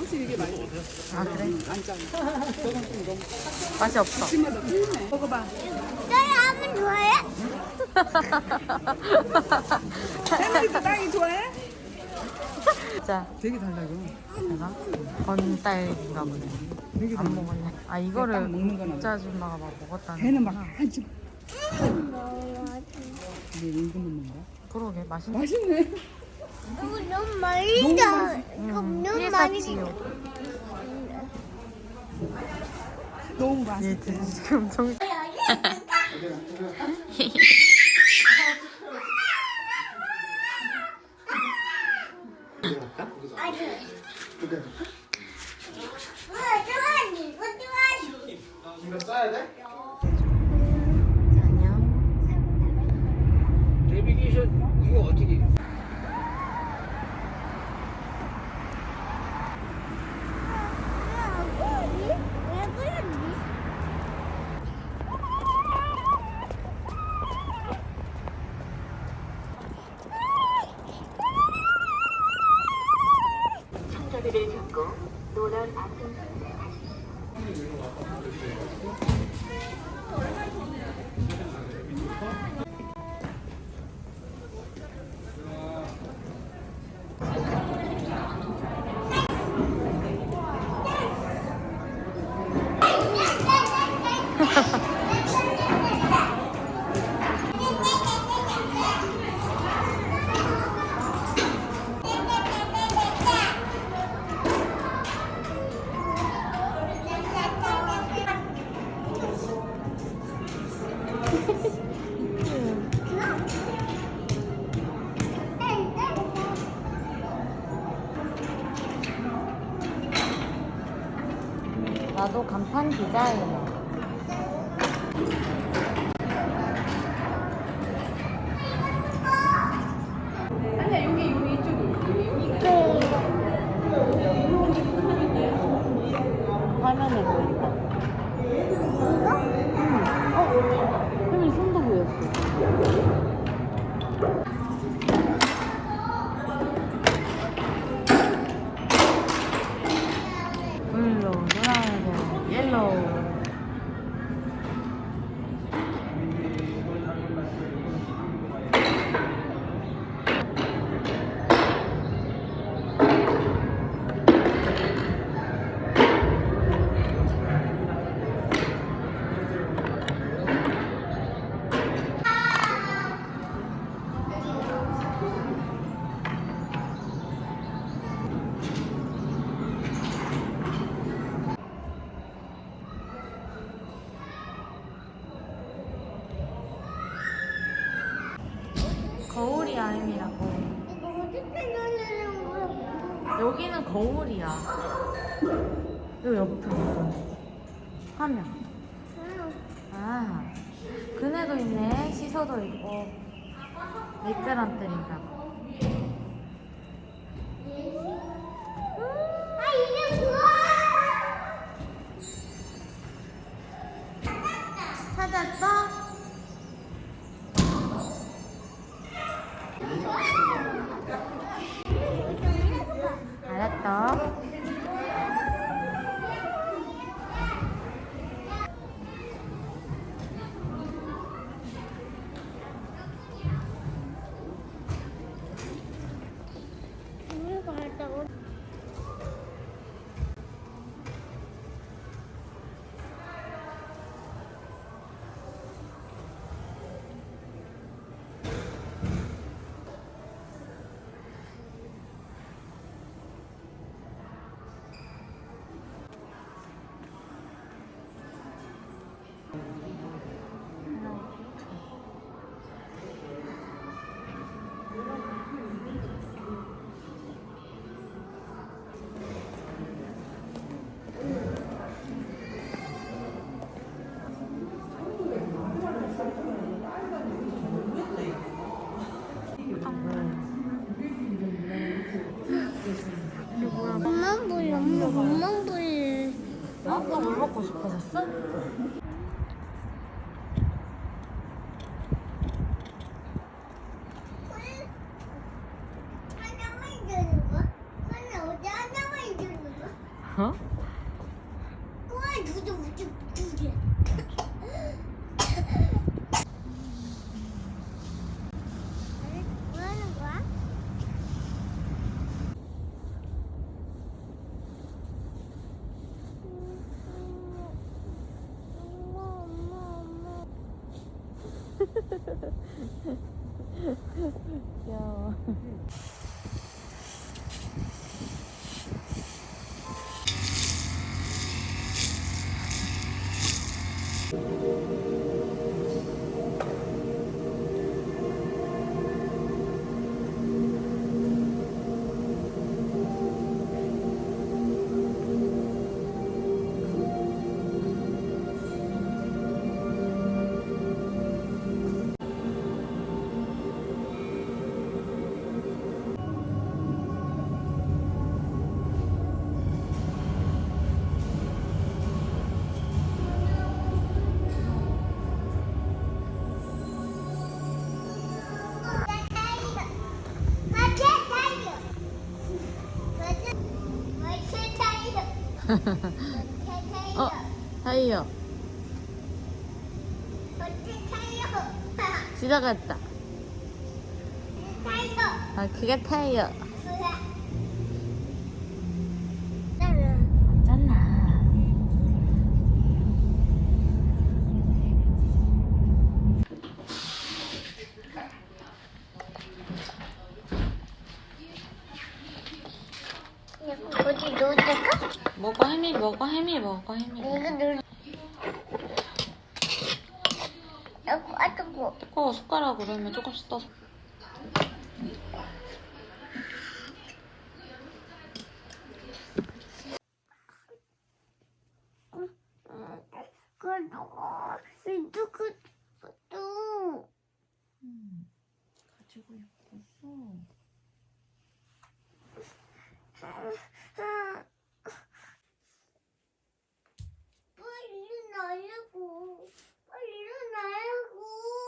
확실히 이게 맛있어. 아 그래? 안 짜. 저건 좀 너무 맛이 없어. 틀리네. 먹어봐. 라면 좋아해? 햄버거 땅이 좋아해? 진짜 되게 달라고. 내가 건딸인가 보네. 되게 안 달라. 먹었네. 아 이거를 딱 먹는 건 국자 아줌마가 막 먹었다는 걔는 막 거구나. 한집 이게 은근 먹는 거야? 그러게 맛있네. 맛있네. 너무 맛있다. 음, 너무 많이. 너무 맛있어. 얘 지금 정. 내비게이션 이거 어떻게? 나도 간판 디자이너. 화면에 보인다. 어? 시소도 있고. 봐. 아 뭐야? 찾았어? 아빠 뭘 먹고 싶어졌어? 귀여워. 어, 타이어. 지나갔다. 아, 그게 타이어. 어디 놓을까? 먹어, 혜미, 먹어, 혜미, 먹어, 혜미. 이거 아 뜨거. 뜨거워, 숟가락으로 혜미 조금씩 떠서. 그거 가지고 예뻤어. 빨리 나려고 빨리 나려고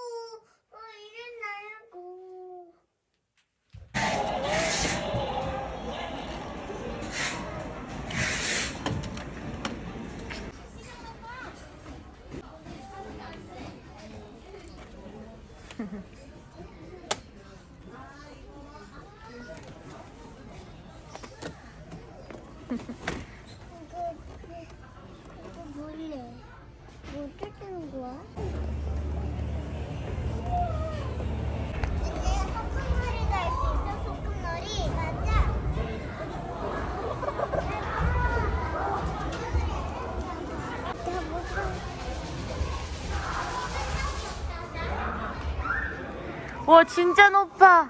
와, 진짜 높아.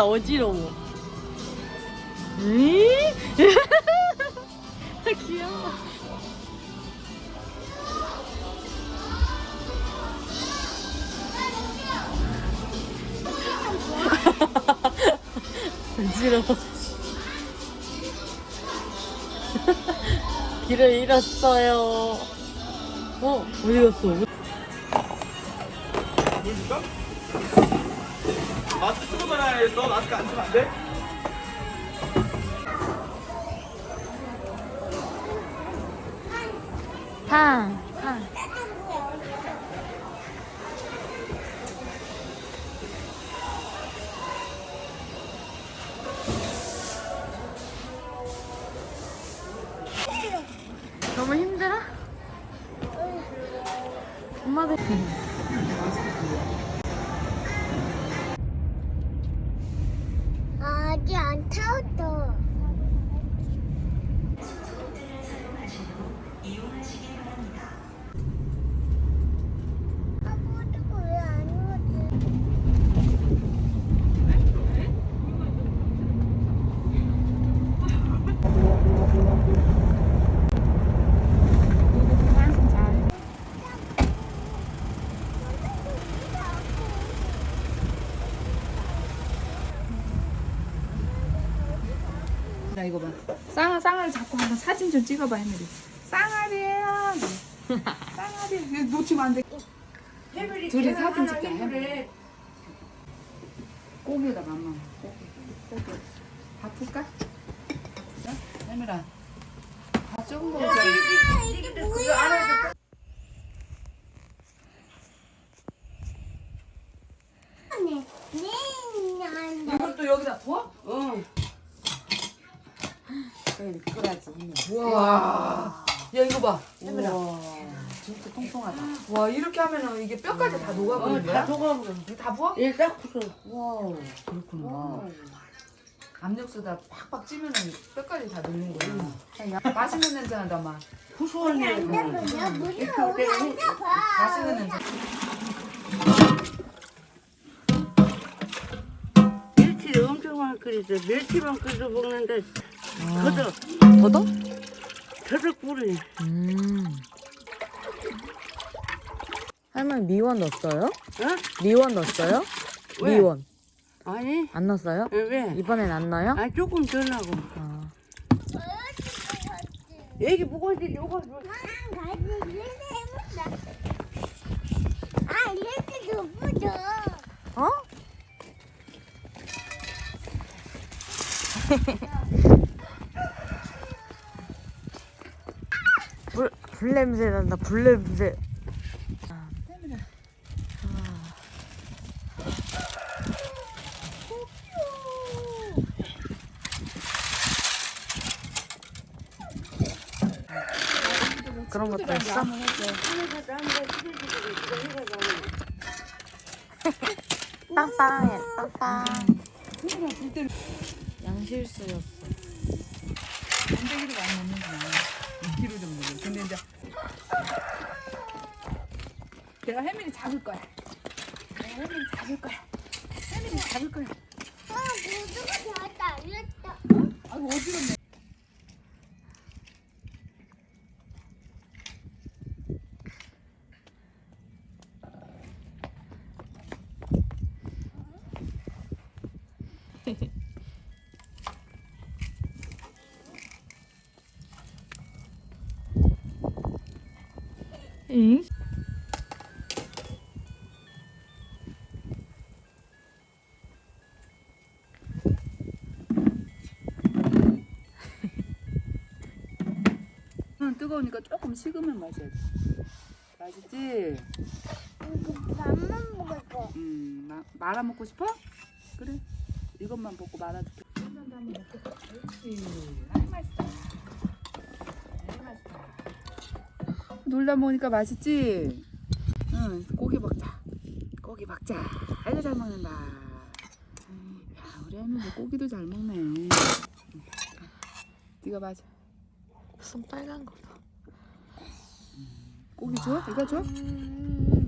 나 어지러워. 으이? 귀여워. 어지러워. 길을 잃었어요. 어, 어디 갔어? 물 줄까? 마스크 쓰고 살아야 했어. 마스크 안 쓰면 안 돼? 탕, 탕. 너무 힘들어? 엄마도 아직 안 타왔어. 아무것도 왜안 오지? 나 이거 봐. 쌍, 쌍을 잡고 한번 사진 좀 찍어봐. 쌍아리야. 쌍아리. 이거 놓치면 안 돼. 둘이 사진 찍자. 해밀. 고기에다가 엄마. 고기. 고기. 밥 풀까? 어? 해밀아. 밥 조금 먹자. 이게 뭐야? 네, 네, 네. 이것도 여기다 부어? 응. 그래, 미끄러지. 우와. 야, 이거 봐. 해밀아. 진짜 통통하다. 와, 이렇게 하면은 이게 뼈까지 다 녹아버린 거야? 다 녹아버려. 이거 다 부어? 예, 딱 부서. 와, 그렇구나. 압력수다 팍팍 찌면은 뼈까지 다 녹는구나. 맛있는 냄새 난다, 안. 무서워. 안 잡아. 맛있는 냄새. 멸치를 엄청 많이 끓이죠. 멸치만 끓여 먹는데 더덕, 더더? 더덕 뿌리. 음. 할머니 미원 넣었어요? 어? 미원 넣었어요? 왜? 미원 아니, 안 넣었어요? 왜? 이번엔 안 넣어요? 아 조금 덜 나고. 아. 보고 있지, 요거 해본다. 아 이렇게 눕어져. 어? 불, 불 냄새 난다, 불 냄새. 그런 것도 있어? 빵빵해, 빵빵. 양실수였어. 건더기를 많이 먹는구나. 2kg 정도. 근데 이제 내가 혜민이 잡을 거야. 내가 혜민이 잡을 거야. 혜민이 잡을 거야. 아 모두가 다 날렸다. 아이고 어지럽네. 응? 뜨거우니까 조금 식으면 마셔야 돼. 맛있지? 밥만 먹을 거. 음, 마, 말아 먹고 싶어? 그래. 이것만 먹고 말아줄게. 그렇지. 아이 맛있다. 아이 맛있다. 놀다 먹으니까 맛있지? 응, 고기 먹자. 고기 먹자. 아이고 잘 먹는다. 야, 우리 뭐 고기도 잘 먹네. 응. 네가 맞아. 손 빨간 거 봐. 고기 줘? 이거 줘? 음,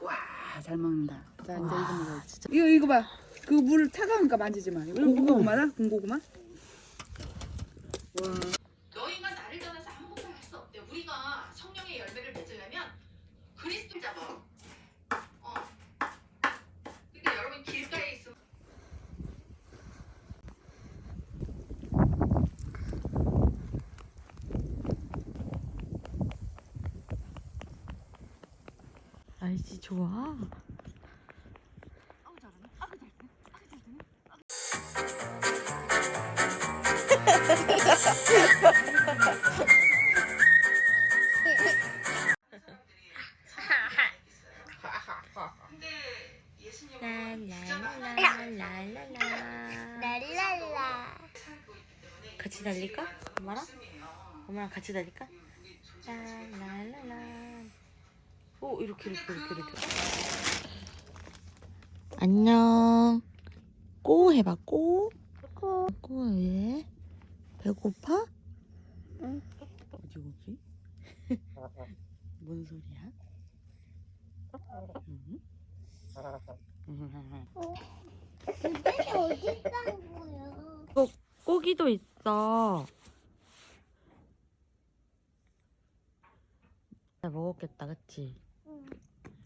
와, 잘 먹는다. 자, 이제 이거 먹어야지. 이거 이거 봐. 그 물 차가우니까 만지지 마. 이거 군고구마다? 군고구마? 너희가 나를 떠나서 아무것도 할 수 없대. 우리가 성령의 열매를 맺으려면 그리스도 잡아. 어. 근데 여러분 길가에 있으면 날씨 좋아. 응. 어디 오지? 뭔 소리야? 응? 이게 어디 간 거야? 고기도 있어. 잘 먹었겠다, 그치?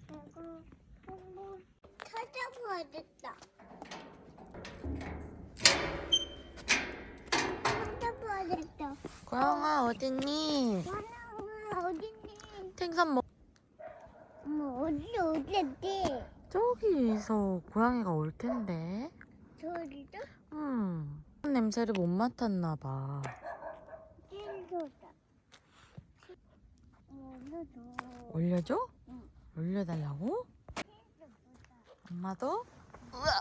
이거 한번 찾아봐야겠다. 찾아봐야겠다. 고양아 어딨니? 하나 어딨니? 생선 먹. 엄마 어디 어딨지? 저기서 고양이가 올 텐데. 저기도 음. 냄새를 못 맡았나 봐. 오늘도 올려줘? 응. 올려달라고? 엄마도? 우와.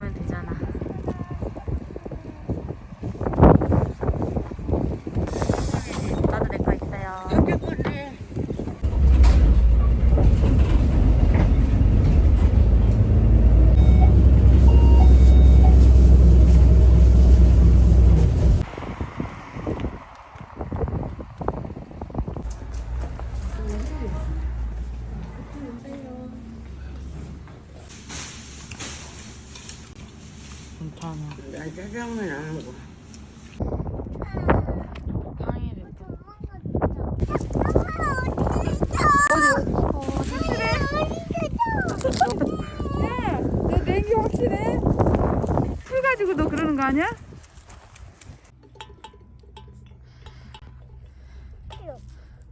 하면 되잖아. 나도 내 거 있어요. 여기 보네. 괜찮아. 나 짜장면 안 먹어. 팡이를 너 냉기 확실해? 풀 가지고 너 그러는 거 아니야?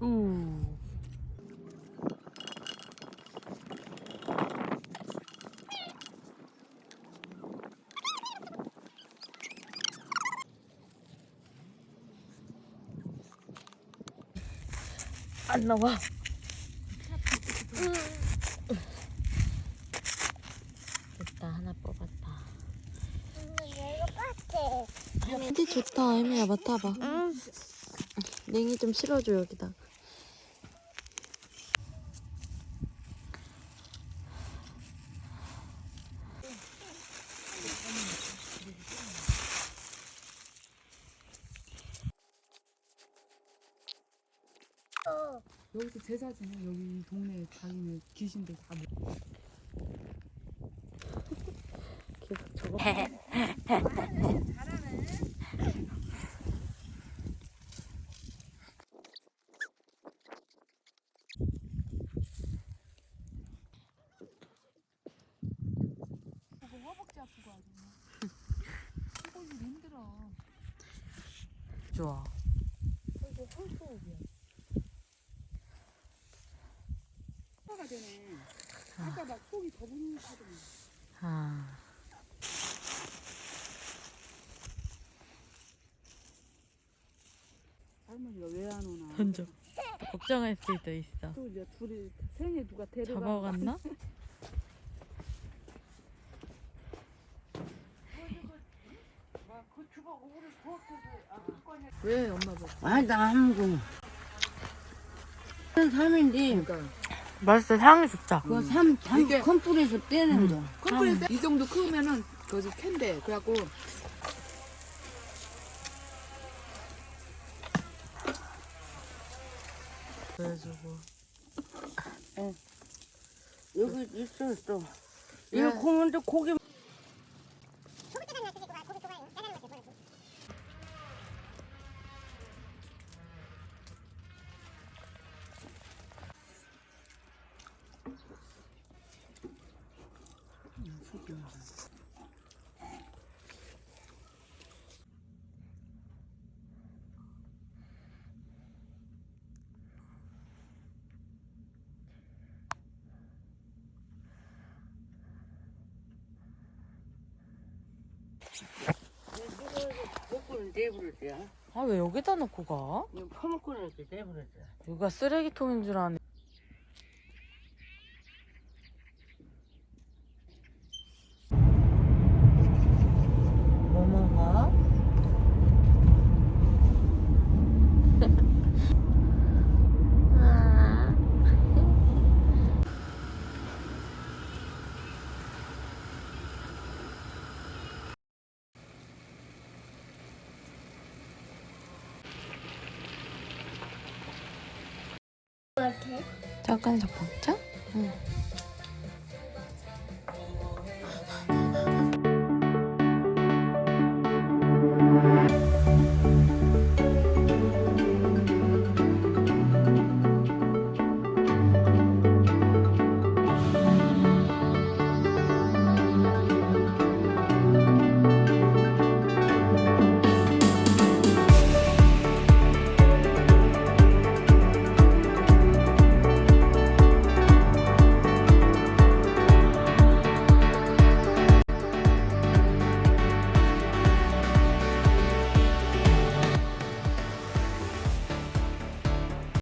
우. 안 나와. 됐다 하나 뽑았다. 같아. 근데 좋다 애미야 맡아봐. 냉이 좀 실어줘 여기다. 여기서 제사 지내 여기 동네 자기네 귀신들 다 먹. 계속 저거 허벅지 아프고 아주. 이걸로 힘들어. 좋아. 화가 되네. 아까 막 속이 더 분하더니. 아. 할머니가 왜 안 오나. 던져. 걱정할 수도 있어. 또 이제 둘이 생에 누가 데려가. 잡아갔나? 왜 엄마 뭐? 아, 나안 먹어. 삼인데 맛있어 향이 좋다. 그거 삼, 삼 이게- 컴플에서 떼는 거. 컴플레 이 정도 크면은 그거 캔데 그래갖고 보여주고. 여기 있어 또. 네. 이거 공원도 고기 먹고는 내버렸지. 아왜 여기다 놓고 가? 이거 퍼먹고는 이렇게 내버렸지. 누가 쓰레기통인 줄 아네.